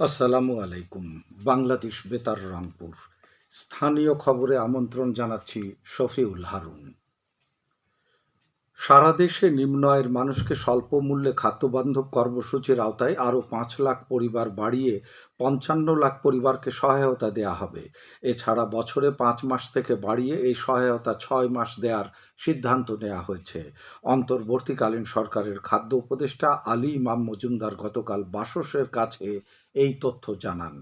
আসসালামু আলাইকুম বাংলাদেশ বেতার রংপুর। স্থানীয় খবরে আমন্ত্রণ জানাচ্ছি শফিউল হারুন। সারা দেশে নিম্ন আয়ের মানুষকে স্বল্প মূল্যে খাদ্যবান্ধব কর্মসূচির আওতায় আরও পাঁচ লাখ পরিবার বাড়িয়ে পঞ্চান্ন লাখ পরিবারকে সহায়তা দেয়া হবে। এছাড়া বছরে পাঁচ মাস থেকে বাড়িয়ে এই সহায়তা ছয় মাস দেওয়ার সিদ্ধান্ত নেওয়া হয়েছে। অন্তর্বর্তীকালীন সরকারের খাদ্য উপদেষ্টা আলী ইমাম মজুমদার গতকাল বাসসের কাছে এই তথ্য জানান।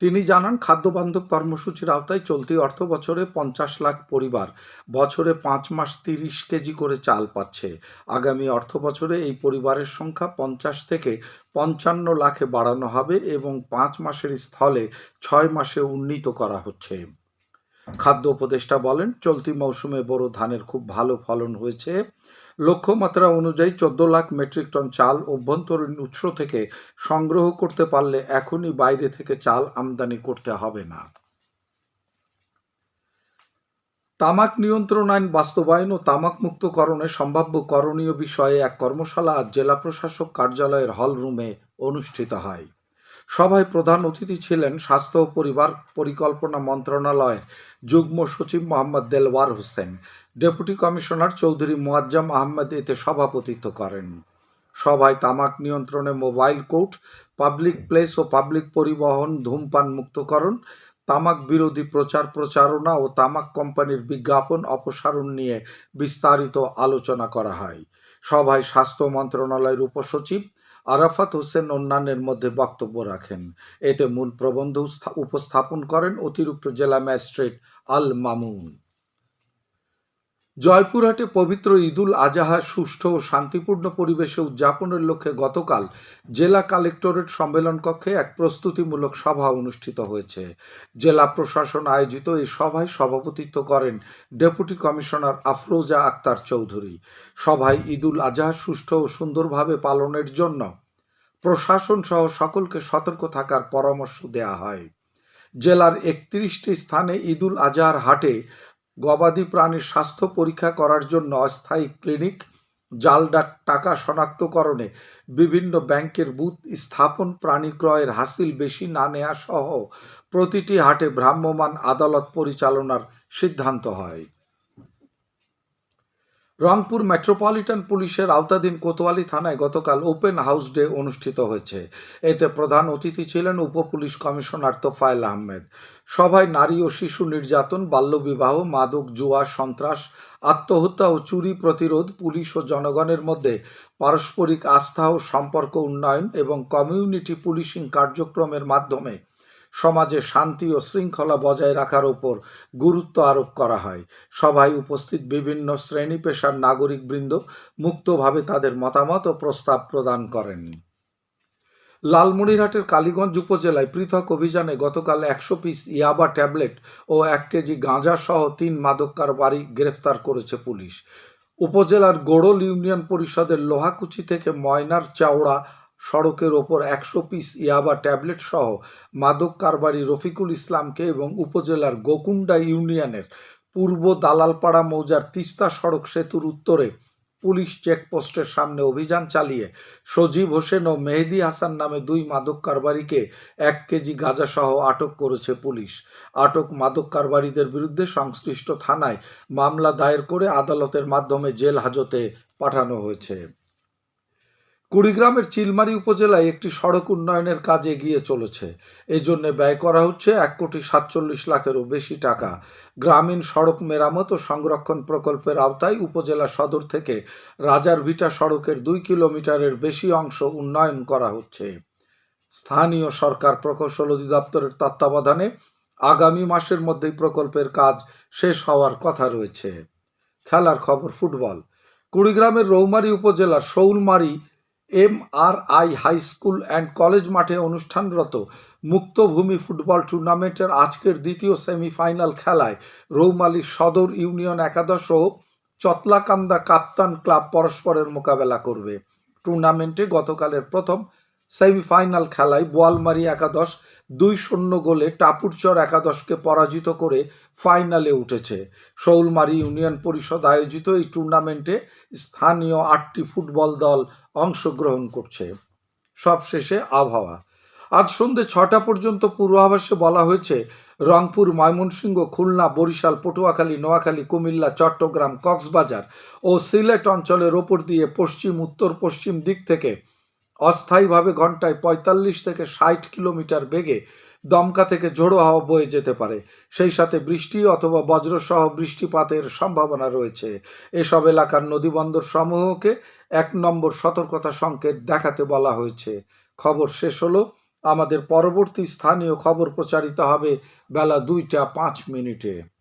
তিনি জানান, খাদ্যবান্ধব কর্মসূচির আওতায় চলতি অর্থ বছরে পঞ্চাশ লাখ পরিবার বছরে পাঁচ মাস তিরিশ কেজি করে চাল পাচ্ছে। আগামী অর্থ বছরে এই পরিবারের সংখ্যা পঞ্চাশ থেকে পঞ্চান্ন লাখে বাড়ানো হবে এবং পাঁচ মাসের স্থলে ছয় মাসে উন্নীত করা হচ্ছে। খাদ্য উপদেষ্টা বলেন, চলতি মৌসুমে বড় ধানের খুব ভালো ফলন হয়েছে। লক্ষ্যমাত্রা অনুযায়ী চোদ্দ লাখ মেট্রিক টন চাল অভ্যন্তরীণ উৎস থেকে সংগ্রহ করতে পারলে এখনই বাইরে থেকে চাল আমদানি করতে হবে না। তামাক নিয়ন্ত্রণ আইন বাস্তবায়ন ও তামাক মুক্তকরণে সম্ভাব্য করণীয় বিষয়ে এক কর্মশালা আজ জেলা প্রশাসক কার্যালয়ের হল রুমে অনুষ্ঠিত হয়। সভায় প্রধান অতিথি ছিলেন স্বাস্থ্য ও পরিবার পরিকল্পনা মন্ত্রণালয়ের যুগ্ম সচিব মোহাম্মদ দেলওয়ার হোসেন। ডেপুটি কমিশনার চৌধুরী মোয়াজ্জাম আহমেদ এতে সভাপতিত্ব করেন। সভায় তামাক নিয়ন্ত্রণে মোবাইল কোর্ট, পাবলিক প্লেস ও পাবলিক পরিবহন ধূমপান মুক্তকরণ, তামাক বিরোধী প্রচার প্রচারণা ও তামাক কোম্পানির বিজ্ঞাপন অপসারণ নিয়ে বিস্তারিত আলোচনা করা হয়। সভায় স্বাস্থ্য মন্ত্রণালয়ের উপসচিব আরাফাত হোসেন অন্যান্যের মধ্যে বক্তব্য রাখেন। এতে মূল প্রবন্ধ উপস্থাপন করেন অতিরিক্ত জেলা ম্যাজিস্ট্রেট আল মামুন জয়পুরহাটে পবিত্র ঈদুল আজাহা সুষ্ঠু ও শান্তিপূর্ণ পরিবেশে উদযাপনের লক্ষ্যে গতকাল জেলা কালেক্টরেট সম্মেলন কক্ষে এক প্রস্তুতিমূলক সভা অনুষ্ঠিত হয়েছে। জেলা প্রশাসন আয়োজিত এই সভায় সভাপতিত্ব করেন ডেপুটি কমিশনার আফরোজা আক্তার চৌধুরী। সভায় ঈদুল আজাহা সুষ্ঠু ও সুন্দরভাবে পালনের জন্য প্রশাসন সহ সকলকে সতর্ক থাকার পরামর্শ দেওয়া হয়। জেলার একত্রিশটি স্থানে ঈদুল আজহার হাটে গবাদি প্রাণীর স্বাস্থ্য পরীক্ষা করার জন্য অস্থায়ী ক্লিনিক, জাল ডাক টাকা শনাক্তকরণে বিভিন্ন ব্যাংকের বুথ স্থাপন, প্রাণী ক্রয়ের হাসিল বেশি না নেওয়া সহ প্রতিটি হাটে ভ্রাম্যমাণ আদালত পরিচালনার সিদ্ধান্ত হয়। রংপুর মেট্রোপলিটন পুলিশের আওতাধীন কোতোয়ালি থানায় গতকাল ওপেন হাউস ডে অনুষ্ঠিত হয়েছে। এতে প্রধান অতিথি ছিলেন উপ পুলিশ কমিশনার তোফায়েল আহমেদ। সভায় নারী ও শিশু নির্যাতন, বাল্যবিবাহ, মাদক, জুয়া, সন্ত্রাস, আত্মহত্যা ও চুরি প্রতিরোধ পুলিশ ও জনগণের মধ্যে পারস্পরিক আস্থা ও সম্পর্ক উন্নয়ন এবং কমিউনিটি পুলিশিং কার্যক্রমের মাধ্যমে সমাজে শান্তি ও শৃঙ্খলা বজায় রাখার উপর গুরুত্ব আরোপ করা হয়। সভায় উপস্থিত বিভিন্ন শ্রেণি পেশার নাগরিকবৃন্দ মুক্তভাবে তাদের মতামত ও প্রস্তাব প্রদান করেন। লালমনিরহাটের কালীগঞ্জ উপজেলায় পৃথক অভিযানে গতকাল একশো পিস ইয়াবা ট্যাবলেট ও এক কেজি গাঁজা সহ তিন মাদক কারবারি গ্রেফতার করেছে পুলিশ। উপজেলার গোড়ল ইউনিয়ন পরিষদের লোহাকুচি থেকে ময়নার চাওড়া সড়কের ওপর একশো পিস ইয়াবা ট্যাবলেট সহ মাদক কারবারি রফিকুল ইসলামকে এবং উপজেলার গোকুন্ডা ইউনিয়নের পূর্ব দালালপাড়া মৌজার তিস্তা সড়ক সেতুর উত্তরে পুলিশ চেকপোস্টের সামনে অভিযান চালিয়ে সজীব হোসেন ও মেহেদি হাসান নামে দুই মাদক কারবারিকে এক কেজি গাঁজাসহ আটক করেছে পুলিশ। আটক মাদক কারবারিদের বিরুদ্ধে সংশ্লিষ্ট থানায় মামলা দায়ের করে আদালতের মাধ্যমে জেল হাজতে পাঠানো হয়েছে। কুড়িগ্রামের চিলমারি উপজেলায় একটি সড়ক উন্নয়নের কাজ এগিয়ে চলেছে। এই জন্য ব্যয় করা হচ্ছে এক কোটি সাতচল্লিশ লাখেরও বেশি টাকা। গ্রামীণ সড়ক মেরামত ও সংরক্ষণ প্রকল্পের আওতায় উপজেলা সদর থেকে রাজার ভিটা সড়কের দুই কিলোমিটারের বেশি অংশ উন্নয়ন করা হচ্ছে। স্থানীয় সরকার প্রকৌশল অধিদপ্তরের তত্ত্বাবধানে আগামী মাসের মধ্যেই প্রকল্পের কাজ শেষ হওয়ার কথা রয়েছে। খেলার খবর ফুটবল। কুড়িগ্রামের রৌমারী উপজেলার Shoulmari M R I high school and college মাঠে অনুষ্ঠানরত মুক্তভূমি ফুটবল টুর্নামেন্টের আজকের দ্বিতীয় সেমিফাইনাল খেলায় রৌমালী সদর ইউনিয়ন একাদশ ও চতলাকান্দা কাপ্তান ক্লাব পরস্পরের মোকাবেলা করবে। টুর্নামেন্টে গতকালের প্রথম সেমিফাইনাল খেলায় বোয়ালমারি একাদশ দুই শূন্য গোলে টাপুরচর একাদশকে পরাজিত করে ফাইনালে উঠেছে। শৌলমারি ইউনিয়ন পরিষদ আয়োজিত এই টুর্নামেন্টে স্থানীয় আটটি ফুটবল দল অংশগ্রহণ করছে। সবশেষে আবহাওয়া। আজ সন্ধে ছটা পর্যন্ত পূর্বাভাসে বলা হয়েছে, রংপুর, ময়মনসিংহ, খুলনা, বরিশাল, পটুয়াখালী, নোয়াখালী, কুমিল্লা, চট্টগ্রাম, কক্সবাজার ও সিলেট অঞ্চলের ওপর দিয়ে পশ্চিম উত্তর পশ্চিম দিক থেকে অস্থায়ীভাবে ঘন্টায় পঁয়তাল্লিশ থেকে ষাট কিলোমিটার বেগে দমকা থেকে ঝোড়ো হাওয়া বয়ে যেতে পারে। সেই সাথে বৃষ্টি অথবা বজ্রসহ বৃষ্টিপাতের সম্ভাবনা রয়েছে। এসব এলাকার নদীবন্দর সমূহকে এক নম্বর সতর্কতা সংকেত দেখাতে বলা হয়েছে। খবর শেষ হলো, আমাদের পরবর্তী স্থানীয় খবর প্রচারিত হবে বেলা দুইটা পাঁচ মিনিটে।